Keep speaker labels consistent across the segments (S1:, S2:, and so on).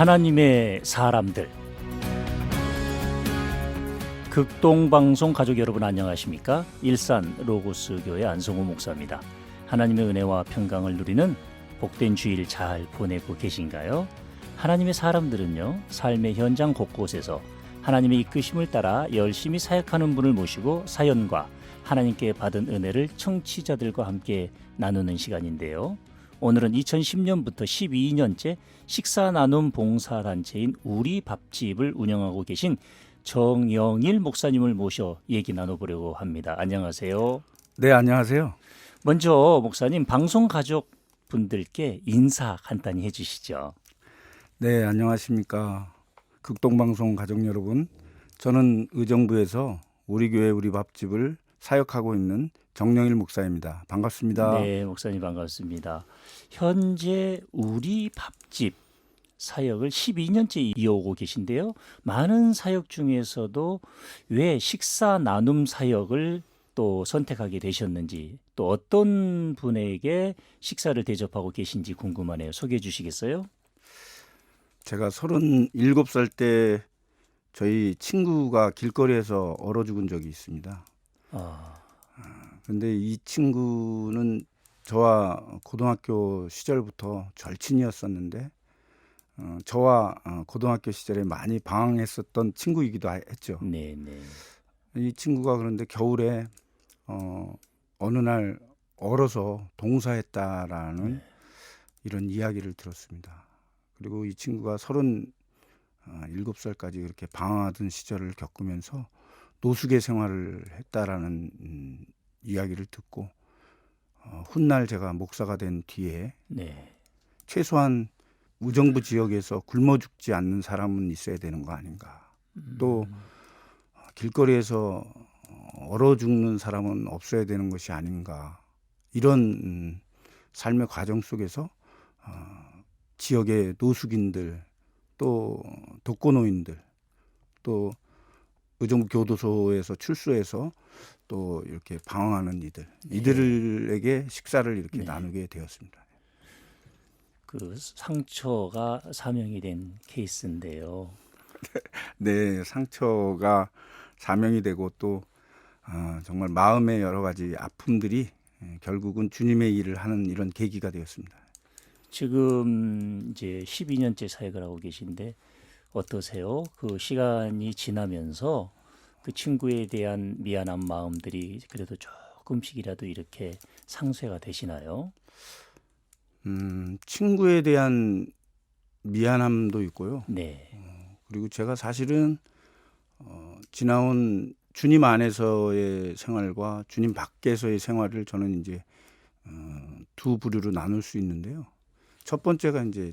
S1: 하나님의 사람들 극동방송 가족 여러분 안녕하십니까? 일산 로고스 교회 안성호 목사입니다. 하나님의 은혜와 평강을 누리는 복된 주일 잘 보내고 계신가요? 하나님의 사람들은요 삶의 현장 곳곳에서 하나님의 이끄심을 따라 열심히 사역하는 분을 모시고 사연과 하나님께 받은 은혜를 청취자들과 함께 나누는 시간인데요. 오늘은 2010년부터 12년째 식사 나눔 봉사 단체인 우리 밥집을 운영하고 계신 정영일 목사님을 모셔 얘기 나눠보려고 합니다. 안녕하세요.
S2: 네, 안녕하세요.
S1: 먼저 목사님 방송 가족 분들께 인사 간단히 해주시죠.
S2: 네, 안녕하십니까. 극동방송 가족 여러분. 저는 의정부에서 우리 교회 우리 밥집을 사역하고 있는 정영일 목사입니다. 반갑습니다.
S1: 네, 목사님 반갑습니다. 현재 우리 밥집 사역을 12년째 이어오고 계신데요. 많은 사역 중에서도 왜 식사 나눔 사역을 또 선택하게 되셨는지 또 어떤 분에게 식사를 대접하고 계신지 궁금하네요. 소개해 주시겠어요?
S2: 제가 37살 때 저희 친구가 길거리에서 얼어 죽은 적이 있습니다.
S1: 아,
S2: 근데 이 친구는 저와 고등학교 시절부터 절친이었었는데 어, 저와 어, 고등학교 시절에 많이 방황했었던 친구이기도 하- 했죠.
S1: 네, 네.
S2: 이 친구가 그런데 겨울에 어, 어느 날 얼어서 동사했다라는 이런 이야기를 들었습니다. 그리고 이 친구가 서른 어, 일곱 살까지 그렇게 방황하던 시절을 겪으면서 노숙의 생활을 했다라는 음, 이야기를 듣고 어, 훗날 제가 목사가 된 뒤에
S1: 네.
S2: 최소한 우정부 지역에서 굶어 죽지 않는 사람은 있어야 되는 거 아닌가. 또 어, 길거리에서 어, 얼어 죽는 사람은 없어야 되는 것이 아닌가. 이런 음, 삶의 과정 속에서 어, 지역의 노숙인들, 또 독거노인들, 또 의정부 교도소에서 출소해서 또 이렇게 방황하는 이들, 이들에게 식사를 이렇게
S1: 네.
S2: 나누게 되었습니다.
S1: 그 상처가 사명이 된 케이스인데요.
S2: 네, 상처가 사명이 되고 또 아, 정말 마음의 여러 가지 아픔들이 예, 결국은 주님의 일을 하는 이런 계기가 되었습니다.
S1: 지금 이제 12년째 사역을 하고 계신데 어떠세요? 그 시간이 지나면서 그 친구에 대한 미안한 마음들이 그래도 조금씩이라도 이렇게 상쇄가 되시나요?
S2: 음, 친구에 대한 미안함도 있고요.
S1: 네.
S2: 그리고 제가 사실은 어, 지나온 주님 안에서의 생활과 주님 밖에서의 생활을 저는 이제 어, 두 부류로 나눌 수 있는데요. 첫 번째가 이제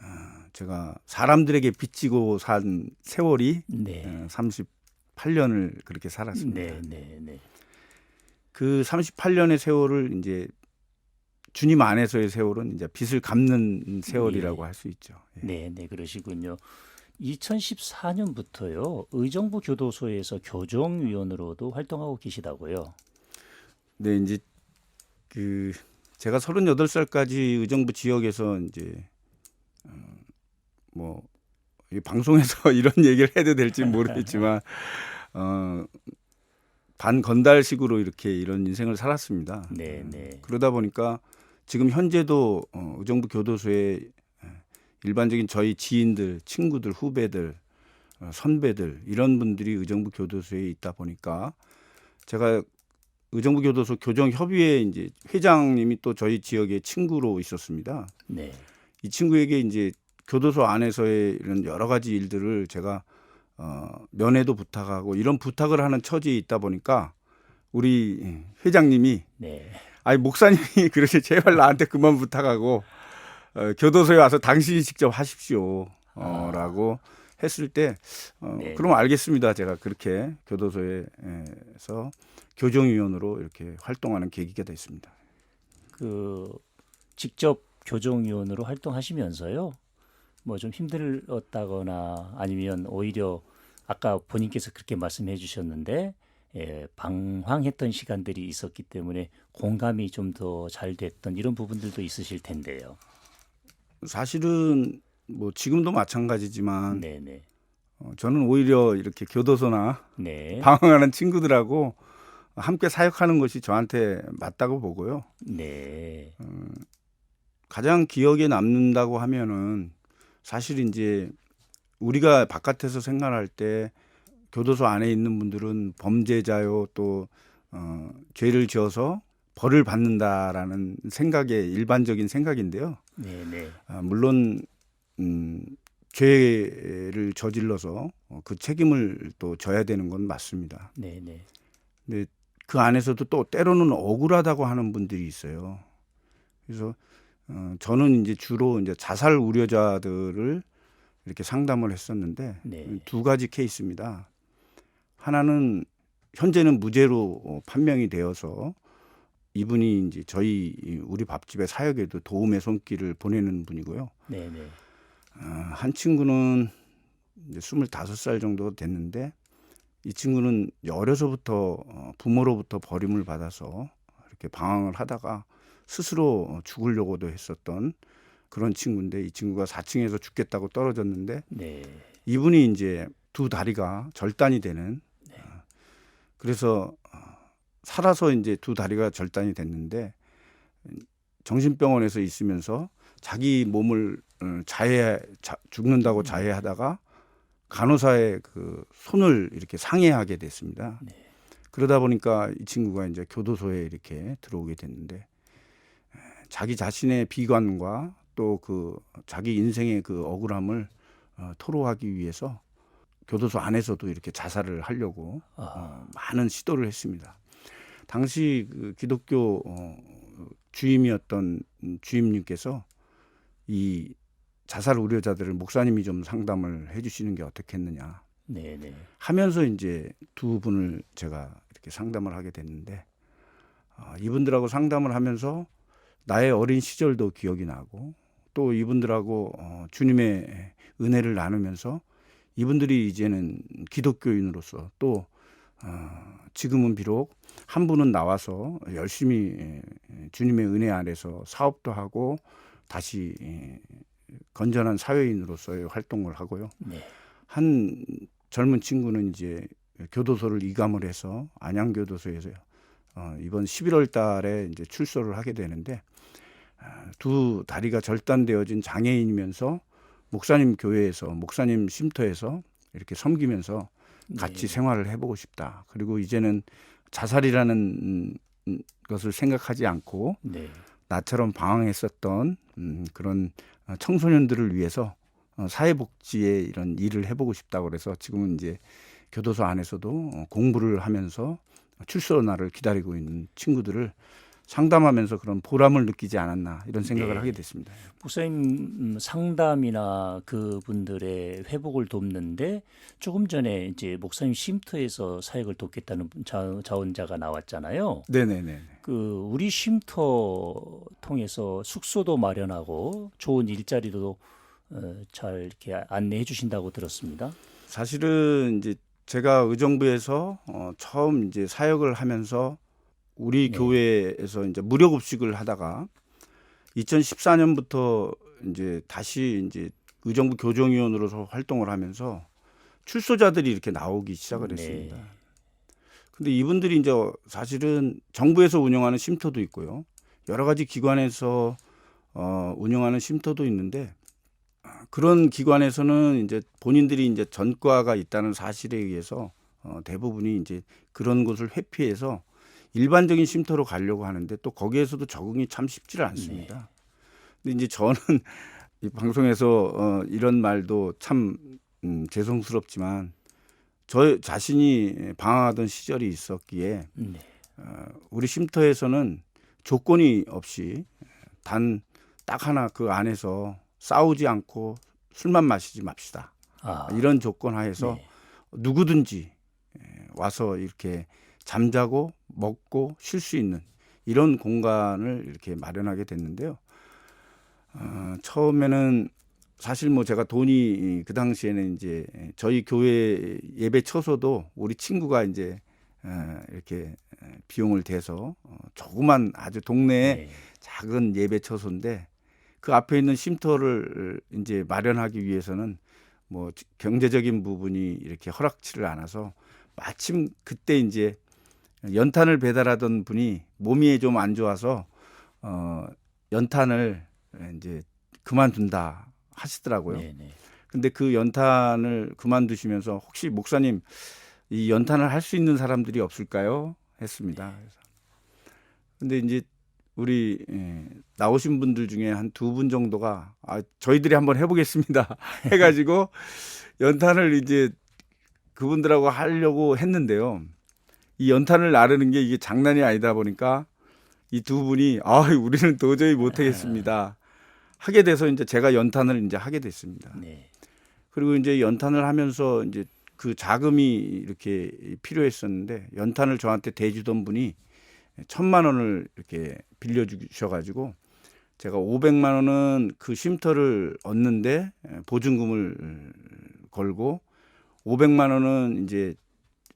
S2: 어, 제가 사람들에게 빚지고 산 세월이
S1: 네.
S2: 어, 38년을 그렇게 살았습니다.
S1: 네, 네, 네.
S2: 그 38년의 세월을 이제 주님 안에서의 세월은 이제 빚을 갚는 세월이라고 할수 있죠. 예.
S1: 네, 네, 그러시군요. 2014년부터요. 의정부 교도소에서 교정위원으로도 활동하고 계시다고요.
S2: 네, 이제 그 제가 38살까지 의정부 지역에서 이제 어, 뭐이 방송에서 이런 얘기를 해도 될지 모르겠지만 어 반 건달식으로 이렇게 이런 인생을 살았습니다.
S1: 네, 네.
S2: 그러다 보니까 지금 현재도 어, 의정부 교도소에 일반적인 저희 지인들, 친구들, 후배들, 어, 선배들 이런 분들이 의정부 교도소에 있다 보니까 제가 의정부 교도소 교정 협의회 이제 회장님이 또 저희 지역의 친구로 있었습니다.
S1: 네.
S2: 이 친구에게 이제 교도소 안에서의 이런 여러 가지 일들을 제가 어, 면회도 부탁하고 이런 부탁을 하는 처지에 있다 보니까 우리 회장님이
S1: 네.
S2: 아니 목사님이 그러시 제발 나한테 그만 부탁하고 어, 교도소에 와서 당신이 직접 하십시오. 어, 라고 했을 때 어,
S1: 네.
S2: 그럼 알겠습니다. 제가 그렇게 교도소에서 교정위원으로 이렇게 활동하는 계기가 됐습니다.
S1: 그 직접 교정위원으로 활동하시면서요. 뭐 좀 힘들었다거나 아니면 오히려 아까 본인께서 그렇게 말씀해 주셨는데 예, 방황했던 시간들이 있었기 때문에 공감이 좀 더 잘 됐던 이런 부분들도 있으실 텐데요.
S2: 사실은 뭐 지금도 마찬가지지만
S1: 네, 네.
S2: 어, 저는 오히려 이렇게 교도소나
S1: 네.
S2: 방황하는 친구들하고 함께 사역하는 것이 저한테 맞다고 보고요.
S1: 네.
S2: 가장 기억에 남는다고 하면은 사실 이제 우리가 바깥에서 생활할 때 교도소 안에 있는 분들은 범죄자요 또 어, 죄를 지어서 벌을 받는다라는 생각의 일반적인 생각인데요.
S1: 네, 네.
S2: 아, 물론 음, 죄를 저질러서 어, 그 책임을 또 져야 되는 건 맞습니다.
S1: 네, 네.
S2: 근데 그 안에서도 또 때로는 억울하다고 하는 분들이 있어요. 그래서 어, 저는 이제 주로 이제 자살 우려자들을 이렇게 상담을 했었는데
S1: 네.
S2: 두 가지 케이스입니다. 하나는 현재는 무죄로 어, 판명이 되어서 이분이 이제 저희 이 우리 밥집의 사역에도 도움의 손길을 보내는 분이고요.
S1: 네, 네.
S2: 어, 한 친구는 이제 25살 정도 됐는데 이 친구는 어려서부터 어, 부모로부터 버림을 받아서 이렇게 방황을 하다가 스스로 죽으려고도 했었던 그런 친구인데 이 친구가 4층에서 죽겠다고 떨어졌는데
S1: 네.
S2: 이분이 이제 두 다리가 절단이 되는 어, 그래서 어, 살아서 이제 두 다리가 절단이 됐는데 정신병원에서 있으면서 자기 몸을 어, 자해 자, 죽는다고 자해하다가 간호사의 그 손을 이렇게 상해하게 됐습니다.
S1: 네.
S2: 그러다 보니까 이 친구가 이제 교도소에 이렇게 들어오게 됐는데 에, 자기 자신의 비관과 또 그 자기 인생의 그 억울함을 어, 토로하기 위해서 교도소 안에서도 이렇게 자살을 하려고
S1: 아,
S2: 어, 많은 시도를 했습니다. 당시 그 기독교 어, 주임이었던 주임님께서 이 자살 우려자들을 목사님이 좀 상담을 해주시는 게 어떻겠느냐
S1: 네, 네.
S2: 하면서 이제 두 분을 제가 이렇게 상담을 하게 됐는데 어, 이분들하고 상담을 하면서 나의 어린 시절도 기억이 나고 또 이분들하고 어, 주님의 은혜를 나누면서 이분들이 이제는 기독교인으로서 또 어, 지금은 비록 한 분은 나와서 열심히 에, 주님의 은혜 아래서 사업도 하고 다시 에, 건전한 사회인으로서의 활동을 하고요.
S1: 네.
S2: 한 젊은 친구는 이제 교도소를 이감을 해서 안양교도소에서 어, 이번 11월 달에 이제 출소를 하게 되는데 아, 두 다리가 절단되어진 장애인이면서 목사님 교회에서 목사님 쉼터에서 이렇게 섬기면서 같이
S1: 네.
S2: 생활을 해보고 싶다. 그리고 이제는 자살이라는 음, 것을 생각하지 않고
S1: 네.
S2: 나처럼 방황했었던 음, 그런 어, 청소년들을 위해서 어, 사회복지에 이런 일을 해보고 싶다고 그래서 지금은 이제 교도소 안에서도 어, 공부를 하면서 출소 날을 기다리고 있는 친구들을 상담하면서 그런 보람을 느끼지 않았나 이런 생각을
S1: 네.
S2: 하게 됐습니다.
S1: 목사님 음, 상담이나 그분들의 회복을 돕는데 조금 전에 이제 목사님 쉼터에서 사역을 돕겠다는 자, 자원자가 나왔잖아요.
S2: 네네네.
S1: 그 우리 쉼터 통해서 숙소도 마련하고 좋은 일자리도 어, 잘 이렇게 안내해 주신다고 들었습니다.
S2: 사실은 이제 제가 의정부에서 어, 처음 이제 사역을 하면서 우리
S1: 네.
S2: 교회에서 이제 무료 급식을 하다가 2014년부터 이제 다시 이제 의정부 교정위원으로서 활동을 하면서 출소자들이 이렇게 나오기 시작을
S1: 네.
S2: 했습니다. 근데 이분들이 이제 사실은 정부에서 운영하는 쉼터도 있고요. 여러 가지 기관에서 어, 운영하는 쉼터도 있는데 아, 그런 기관에서는 이제 본인들이 이제 전과가 있다는 사실에 의해서 어, 대부분이 이제 그런 곳을 회피해서 일반적인 쉼터로 가려고 하는데 또 거기에서도 적응이 참 쉽지를 않습니다. 근데 이제 저는 이 방송에서 어, 이런 말도 참 음, 죄송스럽지만 저 자신이 방황하던 시절이 있었기에
S1: 네.
S2: 어, 우리 쉼터에서는 조건이 없이 단 딱 하나 그 안에서 싸우지 않고 술만 마시지 맙시다.
S1: 아,
S2: 이런 조건 하에서
S1: 네.
S2: 누구든지 에, 와서 이렇게 잠자고 먹고 쉴 수 있는 이런 공간을 이렇게 마련하게 됐는데요. 어, 처음에는 사실 뭐 제가 돈이 그 당시에는 이제 저희 교회 예배 처소도 우리 친구가 이제 어, 이렇게 비용을 대서 어, 조그만 아주 동네에
S1: 네.
S2: 작은 예배 처소인데 그 앞에 있는 쉼터를 이제 마련하기 위해서는 뭐 경제적인 부분이 이렇게 허락치를 않아서 마침 그때 이제 연탄을 배달하던 분이 몸이 좀 안 좋아서 어 연탄을 이제 그만둔다 하시더라고요.
S1: 네네.
S2: 근데 그 연탄을 그만두시면서 혹시 목사님 이 연탄을 할 수 있는 사람들이 없을까요? 했습니다. 그래서 근데 이제 우리 예, 나오신 분들 중에 한 두 분 정도가 아, 저희들이 한번 해보겠습니다. 해가지고 연탄을 이제 그분들하고 하려고 했는데요. 이 연탄을 나르는 게 이게 장난이 아니다 보니까 이 두 분이 아 우리는 도저히 못하겠습니다. 하게 돼서 이제 제가 연탄을 이제 하게 됐습니다.
S1: 네.
S2: 그리고 이제 연탄을 하면서 이제 그 자금이 이렇게 필요했었는데 연탄을 저한테 대주던 분이 천만 원을 이렇게 빌려 주셔가지고 제가 500만 원은 그 쉼터를 얻는데 보증금을 걸고 500만 원은 이제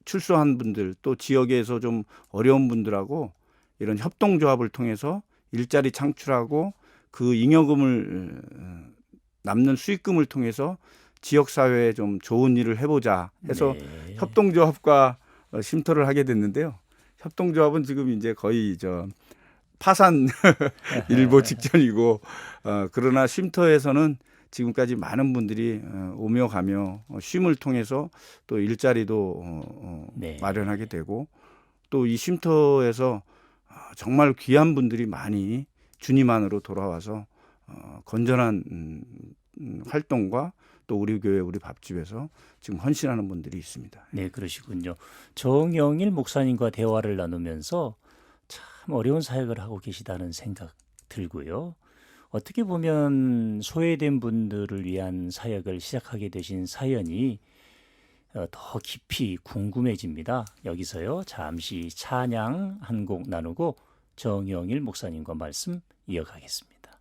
S2: 출소한 분들 또 지역에서 좀 어려운 분들하고 이런 협동조합을 통해서 일자리 창출하고 그 잉여금을 어, 남는 수익금을 통해서 지역 사회에 좀 좋은 일을 해보자 해서
S1: 네.
S2: 협동조합과 어, 쉼터를 하게 됐는데요. 협동조합은 지금 이제 거의 저 파산 일보 직전이고 어, 그러나 쉼터에서는 지금까지 많은 분들이 어, 오며 가며 어, 쉼을 통해서 또 일자리도 어, 어,
S1: 네.
S2: 마련하게 되고 또 이 쉼터에서 어, 정말 귀한 분들이 많이 주님 안으로 돌아와서 어, 건전한 음, 음, 활동과 또 우리 교회 우리 밥집에서 지금 헌신하는 분들이 있습니다.
S1: 네, 그러시군요. 정영일 목사님과 대화를 나누면서 참 어려운 사역을 하고 계시다는 생각 들고요. 어떻게 보면 소외된 분들을 위한 사역을 시작하게 되신 사연이 어, 더 깊이 궁금해집니다. 여기서요, 잠시 찬양 한 곡 나누고 정영일 목사님과 말씀 이어가겠습니다.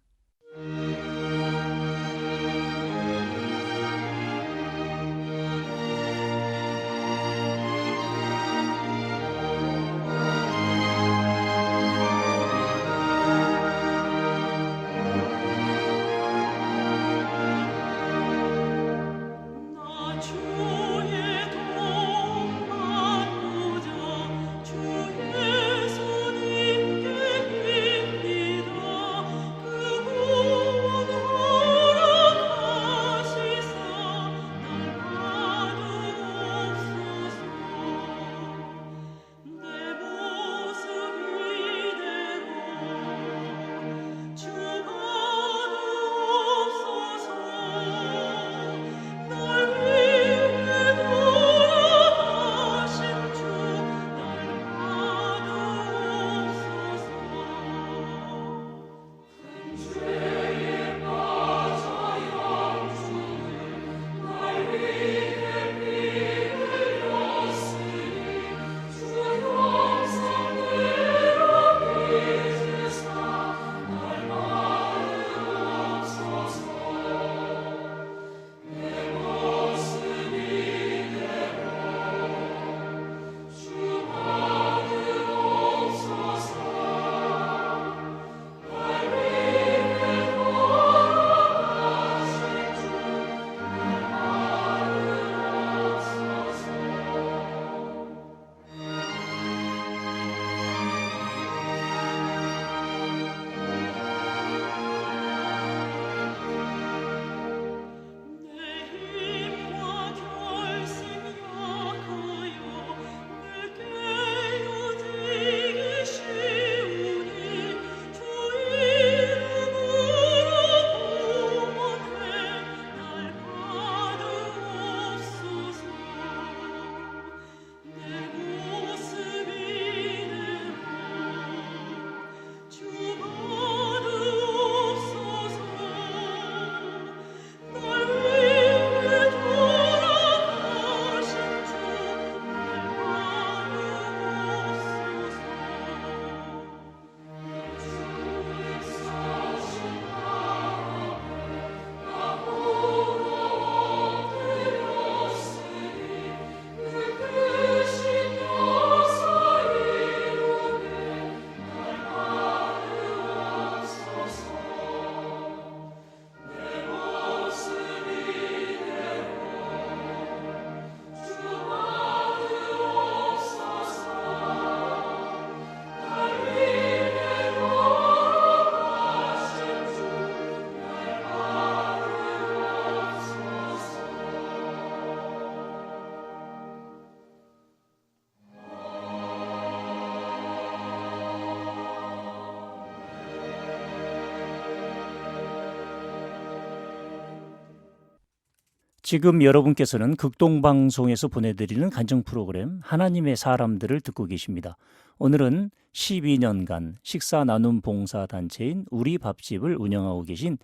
S1: 지금 여러분께서는 극동방송에서 보내드리는 간증 프로그램 하나님의 사람들을 듣고 계십니다. 오늘은 12년간 식사 나눔 봉사 단체인 우리 밥집을 운영하고 계신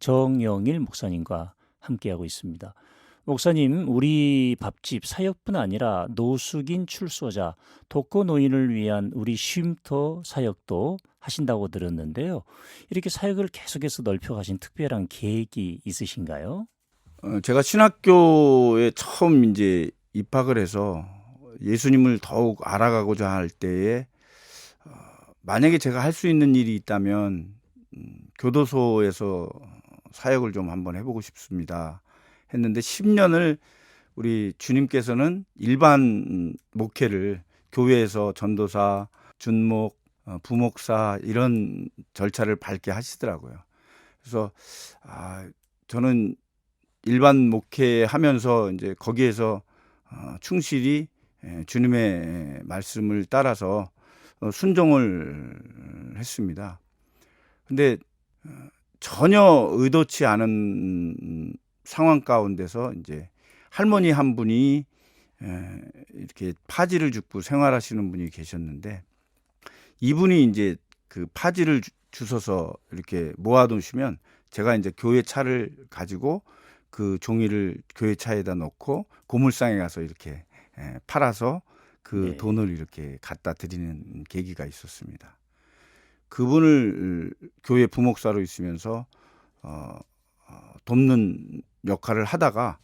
S1: 정영일 목사님과 함께하고 있습니다. 목사님, 우리 밥집 사역뿐 아니라 노숙인 출소자, 독거 노인을 위한 우리 쉼터 사역도 하신다고 들었는데요. 이렇게 사역을 계속해서 넓혀가신 특별한 계획이 있으신가요?
S2: 어, 제가 신학교에 처음 이제 입학을 해서 예수님을 더욱 알아가고자 할 때에 어, 만약에 제가 할 수 있는 일이 있다면 음, 교도소에서 사역을 좀 한번 해보고 싶습니다. 했는데 10년을 우리 주님께서는 일반 목회를 교회에서 전도사, 준목, 어, 부목사 이런 절차를 밟게 하시더라고요. 그래서 아 저는 일반 목회하면서 이제 거기에서 어, 충실히 예, 주님의 말씀을 따라서 어, 순종을 했습니다. 근데 어, 전혀 의도치 않은 상황 가운데서 이제 할머니 한 분이 에, 이렇게 파지를 줍고 생활하시는 분이 계셨는데 이분이 이제 그 파지를 주- 주워서 이렇게 모아두시면 제가 이제 교회 차를 가지고 그 종이를 교회 차에다 놓고 고물상에 가서 이렇게 에, 팔아서 그
S1: 네.
S2: 돈을 이렇게 갖다 드리는 계기가 있었습니다. 그분을 교회 부목사로 있으면서 어, 어, 돕는 역할을 하다가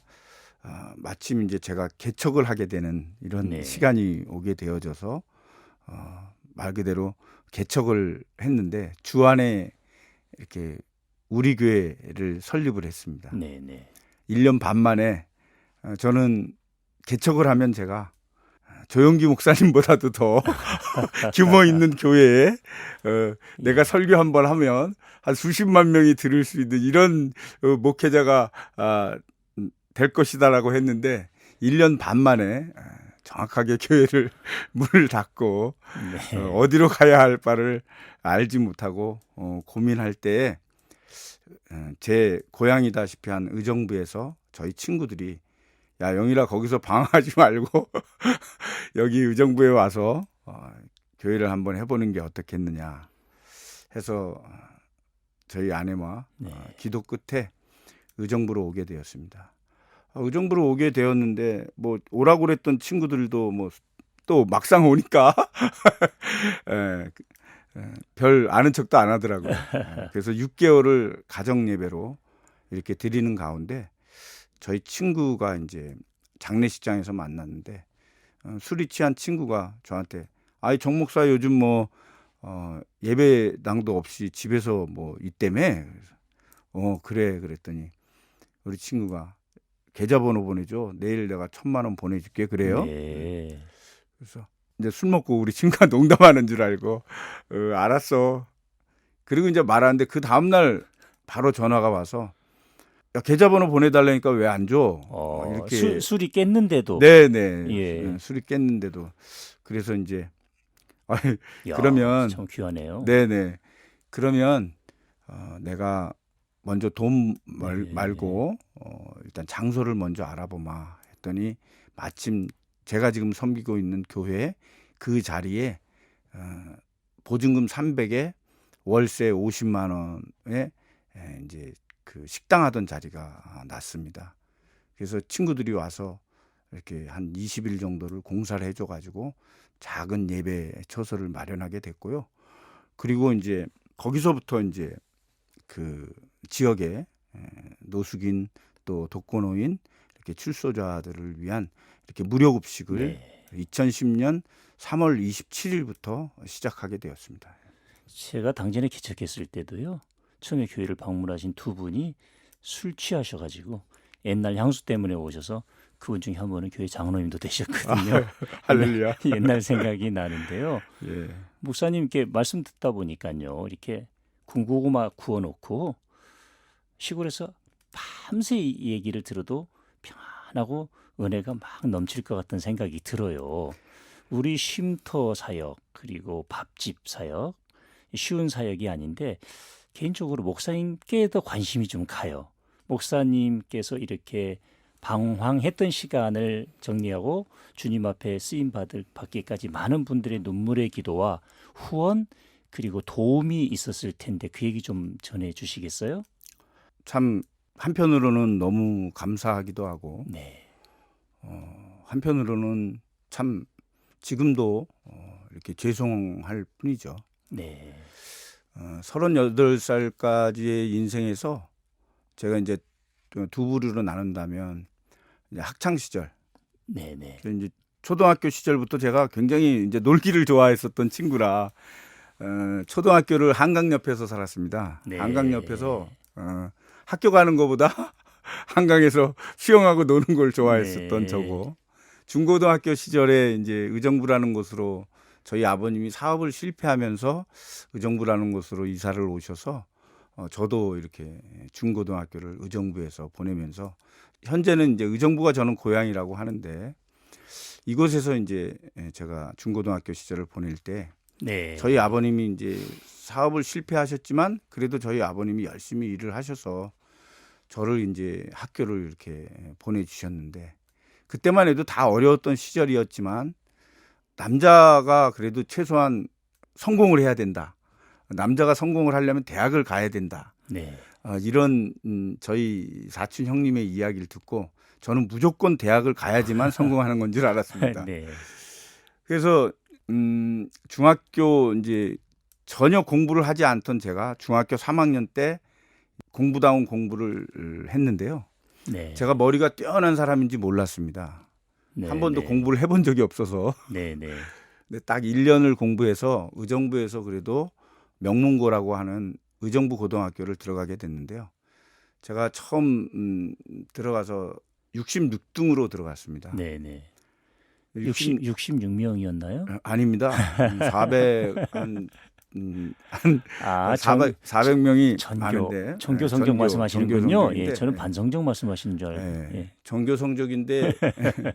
S2: 어, 마침 이제 제가 개척을 하게 되는 이런
S1: 네.
S2: 시간이 오게 되어져서 어, 말 그대로 개척을 했는데 주 안에 이렇게 우리 교회를 설립을 했습니다.
S1: 네, 네.
S2: 1년 반 만에 어, 저는 개척을 하면 제가 조영기 목사님보다도 더 규모 있는 교회에 어, 내가 설교 한 번 하면 한 수십만 명이 들을 수 있는 이런 어, 목회자가 아, 음, 될 것이다라고 했는데 1년 반 만에 아, 정확하게 교회를 문을 닫고
S1: 네.
S2: 어, 어디로 가야 할 바를 알지 못하고 어, 고민할 때에 어, 제 고향이다시피 한 의정부에서 저희 친구들이 야 영일아 거기서 방황하지 말고 여기 의정부에 와서 어, 교회를 한번 해보는 게 어떻겠느냐 해서 어, 저희 아내와
S1: 네.
S2: 어, 기도 끝에 의정부로 오게 되었습니다. 어, 의정부로 오게 되었는데 뭐 오라고 그랬던 친구들도 뭐 또 막상 오니까 예, 별 아는 척도 안 하더라고요. 예, 그래서 6개월을 가정 예배로 이렇게 드리는 가운데 저희 친구가 이제 장례식장에서 만났는데 어, 술이 취한 친구가 저한테 아이 정 목사 요즘 뭐 어, 예배당도 없이 집에서 뭐 그래서 어 그래. 그랬더니 우리 친구가 계좌번호 보내줘. 내일 내가 천만 원 보내줄게. 그래요?
S1: 네.
S2: 그래서 이제 술 먹고 우리 친구가 농담하는 줄 알고 어, 알았어. 그리고 이제 말하는데 그 다음 날 바로 전화가 와서 야, 계좌번호 보내달라니까 왜 안 줘?
S1: 어,
S2: 이렇게
S1: 술, 술이 깼는데도
S2: 네네
S1: 예.
S2: 네, 술이 깼는데도 그래서 이제 아,
S1: 야,
S2: 그러면-
S1: 참 귀하네요.
S2: 네네 그러면 어, 내가 먼저 돈 말,
S1: 네.
S2: 말고 어, 일단 장소를 먼저 알아보마 했더니 마침 제가 지금 섬기고 있는 교회 그 자리에 어, 보증금 300에 월세 50만 원에 에, 이제 그 식당 하던 자리가 났습니다. 그래서 친구들이 와서 이렇게 한 20일 정도를 공사를 해줘 가지고 작은 예배 처소를 마련하게 됐고요. 그리고 이제 거기서부터 이제 그 지역에 에, 노숙인 또 독거노인 이렇게 출소자들을 위한 이렇게 무료 급식을
S1: 네.
S2: 2010년 3월 27일부터 시작하게 되었습니다.
S1: 제가 당전에 개척했을 때도요. 처음에 교회를 방문하신 두 분이 술 취하셔 가지고 옛날 향수 때문에 오셔서 그분 중에 한 분은 교회 장로님도 되셨거든요.
S2: 할렐루야.
S1: 옛날 생각이 나는데요.
S2: 예.
S1: 목사님께 말씀 듣다 보니까요. 이렇게 군고구마 구워 놓고 시골에서 밤새 이 얘기를 들어도 하고 은혜가 막 넘칠 것 같은 생각이 들어요. 우리 쉼터 사역 그리고 밥집 사역 쉬운 사역이 아닌데 개인적으로 목사님께 더 관심이 좀 가요. 목사님께서 이렇게 방황했던 시간을 정리하고 주님 앞에 쓰임 받을 받기까지 많은 분들의 눈물의 기도와 후원 그리고 도움이 있었을 텐데 그 얘기 좀 전해 주시겠어요?
S2: 참 한편으로는 너무 감사하기도 하고
S1: 네.
S2: 어, 한편으로는 참 지금도 어, 이렇게 죄송할 뿐이죠.
S1: 네.
S2: 어, 38살까지의 인생에서 제가 이제 두 부류로 나눈다면 이제 학창 시절,
S1: 네, 네.
S2: 이제 초등학교 시절부터 제가 굉장히 이제 놀기를 좋아했었던 친구라 어, 초등학교를 한강 옆에서 살았습니다.
S1: 네.
S2: 한강 옆에서 어, 학교 가는 것보다 한강에서 수영하고 노는 걸 좋아했었던
S1: 네.
S2: 저고 중고등학교 시절에 이제 의정부라는 곳으로 저희 아버님이 사업을 실패하면서 의정부라는 곳으로 이사를 오셔서 어, 저도 이렇게 중고등학교를 의정부에서 보내면서 현재는 이제 의정부가 저는 고향이라고 하는데 이곳에서 이제 제가 중고등학교 시절을 보낼 때
S1: 네.
S2: 저희 아버님이 이제 사업을 실패하셨지만 그래도 저희 아버님이 열심히 일을 하셔서 저를 이제 학교를 이렇게 보내주셨는데 그때만 해도 다 어려웠던 시절이었지만 남자가 그래도 최소한 성공을 해야 된다. 남자가 성공을 하려면 대학을 가야 된다.
S1: 네.
S2: 어, 이런 음, 저희 사촌 형님의 이야기를 듣고 저는 무조건 대학을 가야지만 성공하는 건 줄 알았습니다.
S1: 네.
S2: 그래서 음, 중학교 이제 전혀 공부를 하지 않던 제가 중학교 3학년 때 공부다운 공부를 했는데요.
S1: 네.
S2: 제가 머리가 뛰어난 사람인지 몰랐습니다.
S1: 네,
S2: 한 번도
S1: 네.
S2: 공부를 해본 적이 없어서
S1: 네, 네.
S2: 근데 딱 1년을 공부해서 의정부에서 그래도 명문고라고 하는 의정부 고등학교를 들어가게 됐는데요. 제가 처음 음, 들어가서 66등으로 들어갔습니다.
S1: 네, 네.
S2: 60,
S1: 60 66명이었나요?
S2: 아닙니다. 400, 한, 음, 한
S1: 아,
S2: 400, 400명이
S1: 전교
S2: 많은데.
S1: 전교
S2: 예,
S1: 성적
S2: 전교,
S1: 말씀하시는군요.
S2: 전교 성적인데,
S1: 예, 저는
S2: 예.
S1: 반성적 말씀하시는 줄 알고.
S2: 예,
S1: 예.
S2: 전교 성적인데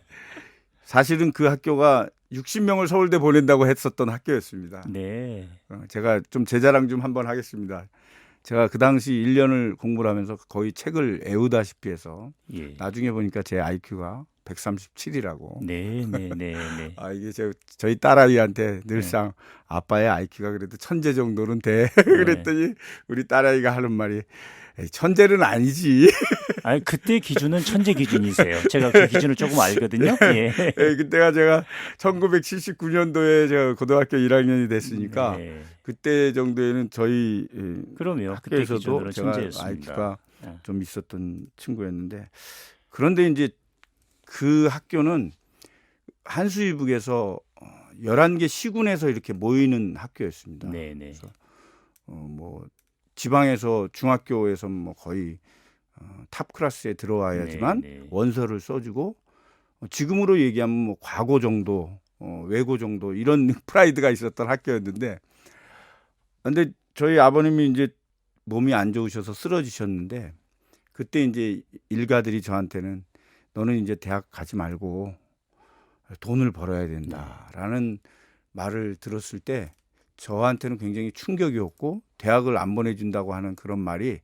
S2: 사실은 그 학교가 60명을 서울대 보낸다고 했었던 학교였습니다.
S1: 네.
S2: 어, 제가 좀 제 자랑 좀 한번 하겠습니다. 제가 그 당시 1년을 공부를 하면서 거의 책을 애우다시피 해서
S1: 예.
S2: 나중에 보니까 제 IQ가 137이라고.
S1: 네, 네, 네, 네.
S2: 아 이게 저, 저희 딸아이한테 늘상 아빠의 IQ가 그래도 천재 정도는 돼
S1: 네.
S2: 그랬더니 우리 딸아이가 하는 말이 천재는 아니지.
S1: 아니 그때 기준은 천재 기준이세요. 제가 그 기준을 조금 알거든요. 예.
S2: 에 그때가 제가 1979년도에 제가 고등학교 1학년이 됐으니까
S1: 네.
S2: 그때 정도에는 저희 예,
S1: 그럼요. 그때 기준으로 천재였습니다.
S2: IQ가
S1: 예.
S2: 좀 있었던 친구였는데 그런데 이제 그 학교는 한수이북에서 어, 11개 시군에서 이렇게 모이는 학교였습니다.
S1: 네, 네.
S2: 어, 뭐 지방에서 중학교에서 뭐 거의 어, 탑 클래스에 들어와야지만
S1: 네, 네.
S2: 원서를 써주고 어, 지금으로 얘기하면 뭐 과고 정도, 어, 외고 정도 이런 프라이드가 있었던 학교였는데, 근데 저희 아버님이 이제 몸이 안 좋으셔서 쓰러지셨는데 그때 이제 일가들이 저한테는 너는 이제 대학 가지 말고 돈을 벌어야 된다라는 말을 들었을 때 저한테는 굉장히 충격이었고 대학을 안 보내준다고 하는 그런 말이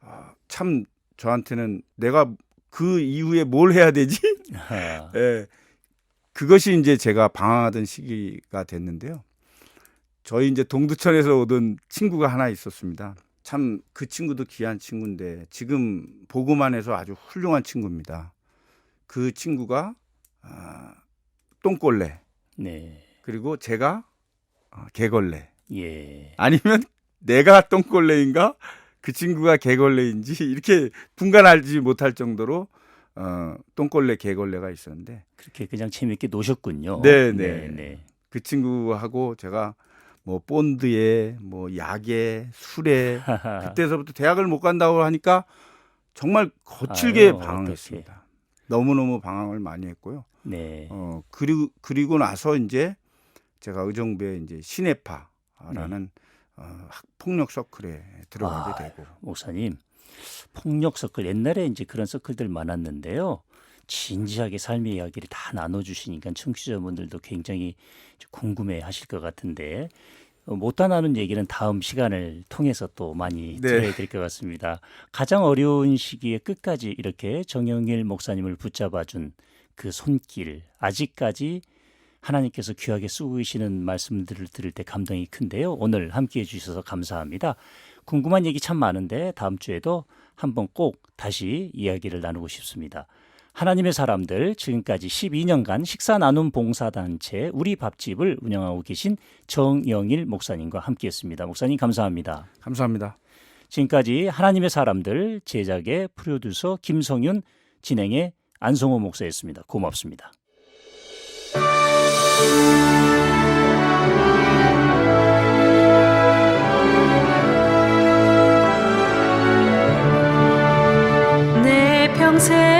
S2: 아, 참 저한테는 내가 그 이후에 뭘 해야 되지?
S1: 아,
S2: 예. 그것이 이제 제가 방황하던 시기가 됐는데요. 저희 이제 동두천에서 오던 친구가 하나 있었습니다. 참 그 친구도 귀한 친구인데 지금 보고만 해서 아주 훌륭한 친구입니다. 그 친구가 아, 똥꼴레
S1: 네.
S2: 그리고 제가 아, 개걸레
S1: 예.
S2: 아니면 내가 똥걸레인가 그 친구가 개걸레인지 이렇게 분간하지 못할 정도로 어, 똥걸레 개걸레가 있었는데
S1: 그렇게 그냥 재밌게 노셨군요.
S2: 네, 네.
S1: 네.
S2: 그 친구하고 제가 뭐 본드에 뭐 약에 술에. 그때서부터 대학을 못 간다고 하니까 정말 거칠게
S1: 아유,
S2: 방황했습니다. 너무너무 방황을 많이 했고요.
S1: 네.
S2: 어 그리고 그리고 나서 이제 제가 의정부에 이제 시내파라는 어, 학폭력 서클에 들어가게
S1: 아,
S2: 되고
S1: 목사님 폭력 서클 옛날에 이제 그런 서클들 많았는데요. 진지하게 삶의 이야기를 다 나눠주시니까 청취자분들도 굉장히 궁금해하실 것 같은데 어, 못다 나눈 얘기는 다음 시간을 통해서 또 많이
S2: 네.
S1: 들어야 될 것 같습니다. 가장 어려운 시기에 끝까지 이렇게 정영일 목사님을 붙잡아준 그 손길 아직까지 하나님께서 귀하게 쓰고 계시는 말씀들을 들을 때 감동이 큰데요. 오늘 함께 해 주셔서 감사합니다. 궁금한 얘기 참 많은데 다음 주에도 한번 꼭 다시 이야기를 나누고 싶습니다. 하나님의 사람들 지금까지 12년간 식사 나눔 봉사단체 우리 밥집을 운영하고 계신 정영일 목사님과 함께했습니다. 목사님 감사합니다.
S2: 감사합니다.
S1: 지금까지 하나님의 사람들 제작의 프로듀서 김성윤 진행의 안성호 목사였습니다. 고맙습니다.
S3: 내 평생